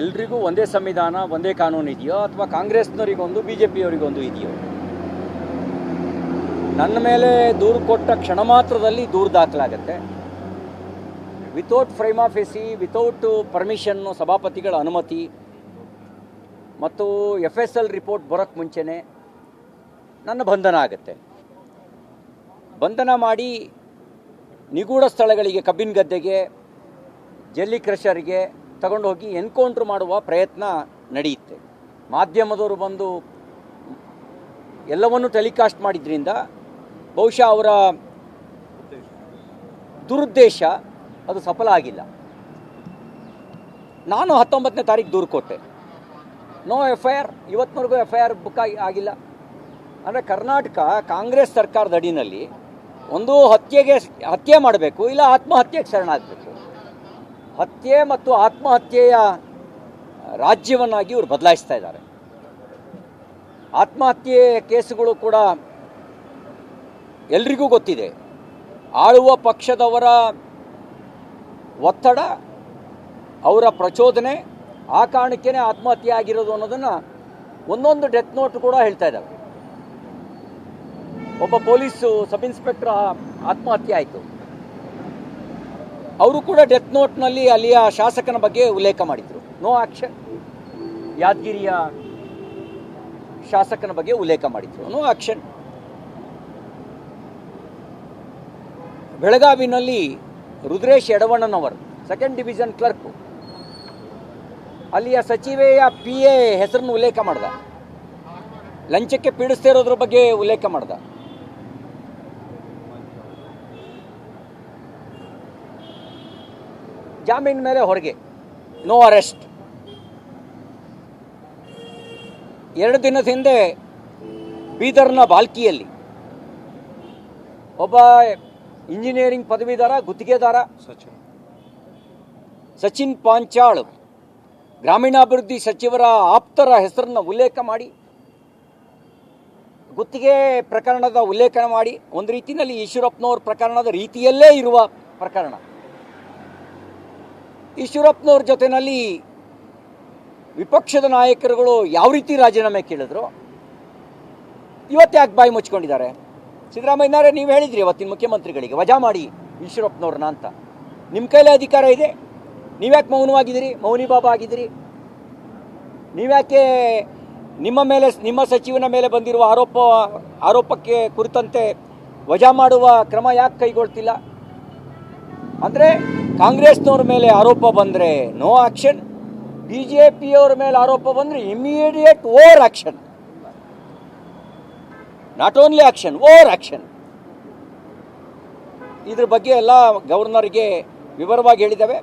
ಎಲ್ರಿಗೂ ಒಂದೇ ಸಂವಿಧಾನ, ಒಂದೇ ಕಾನೂನು ಇದೆಯೋ ಅಥವಾ ಕಾಂಗ್ರೆಸ್ನವರಿಗೊಂದು ಬಿ ಜೆ ಪಿಯವರಿಗೊಂದು ಇದೆಯೋ? ನನ್ನ ಮೇಲೆ ದೂರು ಕೊಟ್ಟ ಕ್ಷಣ ಮಾತ್ರದಲ್ಲಿ ದೂರು ದಾಖಲಾಗತ್ತೆ. Without frame of AC, without permission ಸಭಾಪತಿಗಳ ಅನುಮತಿ, ಮತ್ತು ಎಫ್ ಎಸ್ ಎಲ್ ರಿಪೋರ್ಟ್ ಬರೋಕ್ಕೆ ಮುಂಚೆನೇ ನನ್ನ ಬಂಧನ ಆಗುತ್ತೆ. ಬಂಧನ ಮಾಡಿ ನಿಗೂಢ ಸ್ಥಳಗಳಿಗೆ, ಕಬ್ಬಿನ ಗದ್ದೆಗೆ, ಜಲ್ಲಿ ಕ್ರಷರ್ಗೆ ತಗೊಂಡು ಹೋಗಿ ಎನ್ಕೌಂಟ್ರ್ ಮಾಡುವ ಪ್ರಯತ್ನ ನಡೆಯುತ್ತೆ. ಮಾಧ್ಯಮದವರು ಬಂದು ಎಲ್ಲವನ್ನೂ ಟೆಲಿಕಾಸ್ಟ್ ಮಾಡಿದ್ರಿಂದ ಬಹುಶಃ ಅವರ ದುರುದ್ದೇಶ ಅದು ಸಫಲ ಆಗಿಲ್ಲ. ನಾನು ಹತ್ತೊಂಬತ್ತನೇ ತಾರೀಕು ದೂರು ಕೊಟ್ಟೆ ನೋ ಎಫ್ ಐ ಆರ್ ಇವತ್ತಿನವರೆಗೂ ಎಫ್ ಐ ಆರ್ ಬುಕ್ ಆಗಿ ಆಗಿಲ್ಲ. ಅಂದರೆ ಕರ್ನಾಟಕ ಕಾಂಗ್ರೆಸ್ ಸರ್ಕಾರದ ಅಡಿನಲ್ಲಿ ಒಂದು ಹತ್ಯೆಗೆ ಹತ್ಯೆ ಮಾಡಬೇಕು, ಇಲ್ಲ ಆತ್ಮಹತ್ಯೆಗೆ ಶರಣಾಗಬೇಕು. ಹತ್ಯೆ ಮತ್ತು ಆತ್ಮಹತ್ಯೆಯ ರಾಜ್ಯವನ್ನಾಗಿ ಇವರು ಬದಲಾಯಿಸ್ತಾ ಇದ್ದಾರೆ. ಆತ್ಮಹತ್ಯೆ ಕೇಸುಗಳು ಕೂಡ ಎಲ್ರಿಗೂ ಗೊತ್ತಿದೆ. ಆಳುವ ಪಕ್ಷದವರ ಒತ್ತಡ, ಅವರ ಪ್ರಚೋದನೆ, ಆ ಕಾರಣಕ್ಕೇ ಆತ್ಮಹತ್ಯೆ ಆಗಿರೋದು ಅನ್ನೋದನ್ನು ಒಂದೊಂದು ಡೆತ್ ನೋಟ್ ಕೂಡ ಹೇಳ್ತಾ ಇದ್ದಾರೆ ಒಬ್ಬ ಪೊಲೀಸು ಸಬ್ ಇನ್ಸ್ಪೆಕ್ಟರ್ ಆತ್ಮಹತ್ಯೆ ಆಯಿತು. ಅವರು ಕೂಡ ಡೆತ್ ನೋಟ್ನಲ್ಲಿ ಅಲ್ಲಿಯ ಶಾಸಕನ ಬಗ್ಗೆ ಉಲ್ಲೇಖ ಮಾಡಿದರು. ನೋ ಆಕ್ಷನ್ ಯಾದಗಿರಿಯ ಶಾಸಕನ ಬಗ್ಗೆ ಉಲ್ಲೇಖ ಮಾಡಿದರು. ನೋ ಆಕ್ಷನ್ ಬೆಳಗಾವಿನಲ್ಲಿ ರುದ್ರೇಶ್ ಯಡವಣ್ಣನವರು ಸೆಕೆಂಡ್ ಡಿವಿಷನ್ ಕ್ಲರ್ಕ್ ಅಲ್ಲಿಯ ಸಚಿವೆಯ ಪಿ ಎ ಹೆಸರನ್ನು ಉಲ್ಲೇಖ ಮಾಡ್ದ. ಲಂಚಕ್ಕೆ ಪೀಡಿಸ್ತಾ ಇರೋದ್ರ ಬಗ್ಗೆ ಉಲ್ಲೇಖ ಮಾಡ್ದ. ಜಾಮೀನ್ ಮೇಲೆ ಹೊರಗೆ. ನೋ ಅರೆಸ್ಟ್ ಎರಡು ದಿನದ ಹಿಂದೆ ಬೀದರ್ನ ಬಾಲ್ಕಿಯಲ್ಲಿ ಒಬ್ಬ ಇಂಜಿನಿಯರಿಂಗ್ ಪದವೀಧರ ಗುತ್ತಿಗೆದಾರ ಸಚಿನ್. ಪಾಂಚಾಳ್ ಗ್ರಾಮೀಣಾಭಿವೃದ್ಧಿ ಸಚಿವರ ಆಪ್ತರ ಹೆಸರನ್ನು ಉಲ್ಲೇಖ ಮಾಡಿ ಗುತ್ತಿಗೆ ಪ್ರಕರಣದ ಉಲ್ಲೇಖ ಮಾಡಿ ಒಂದು ರೀತಿಯಲ್ಲಿ ಈಶ್ವರಪ್ಪನವ್ರ ಪ್ರಕರಣದ ರೀತಿಯಲ್ಲೇ ಇರುವ ಪ್ರಕರಣ. ಈಶ್ವರಪ್ಪನವ್ರ ಜೊತೆಯಲ್ಲಿ ವಿಪಕ್ಷದ ನಾಯಕರುಗಳು ಯಾವ ರೀತಿ ರಾಜೀನಾಮೆ ಕೇಳಿದ್ರು? ಇವತ್ತು ಯಾಕೆ ಬಾಯಿ ಮುಚ್ಕೊಂಡಿದ್ದಾರೆ ಸಿದ್ದರಾಮಯ್ಯನವರೇ ನೀವು ಹೇಳಿದ್ರಿ ಇವತ್ತಿನ ಮುಖ್ಯಮಂತ್ರಿಗಳಿಗೆ, ವಜಾ ಮಾಡಿ ಈಶ್ವರಪ್ಪನವ್ರನ್ನ ಅಂತ. ನಿಮ್ಮ ಕೈಲೇ ಅಧಿಕಾರ ಇದೆ. ನೀವ್ಯಾಕೆ ಮೌನವಾಗಿದ್ದೀರಿ? ಮೌನಿ ಬಾಬಾ ಆಗಿದ್ದೀರಿ. ನೀವ್ಯಾಕೆ ನಿಮ್ಮ ಮೇಲೆ, ನಿಮ್ಮ ಸಚಿವನ ಮೇಲೆ ಬಂದಿರುವ ಆರೋಪ, ಆರೋಪಕ್ಕೆ ಕುರಿತಂತೆ ವಜಾ ಮಾಡುವ ಕ್ರಮ ಯಾಕೆ ಕೈಗೊಳ್ತಿಲ್ಲ? ಅಂದರೆ ಕಾಂಗ್ರೆಸ್ನವ್ರ ಮೇಲೆ ಆರೋಪ ಬಂದರೆ ನೋ ಆಕ್ಷನ್ ಬಿ ಜೆ ಪಿಯವ್ರ ಮೇಲೆ ಆರೋಪ ಬಂದರೆ immediate over action not only action over action ಇದ್ರ ಬಗ್ಗೆ ಎಲ್ಲ ಗವರ್ನರ್ಗೆ ವಿವರವಾಗಿ ಹೇಳಿದ್ದಾವೆ.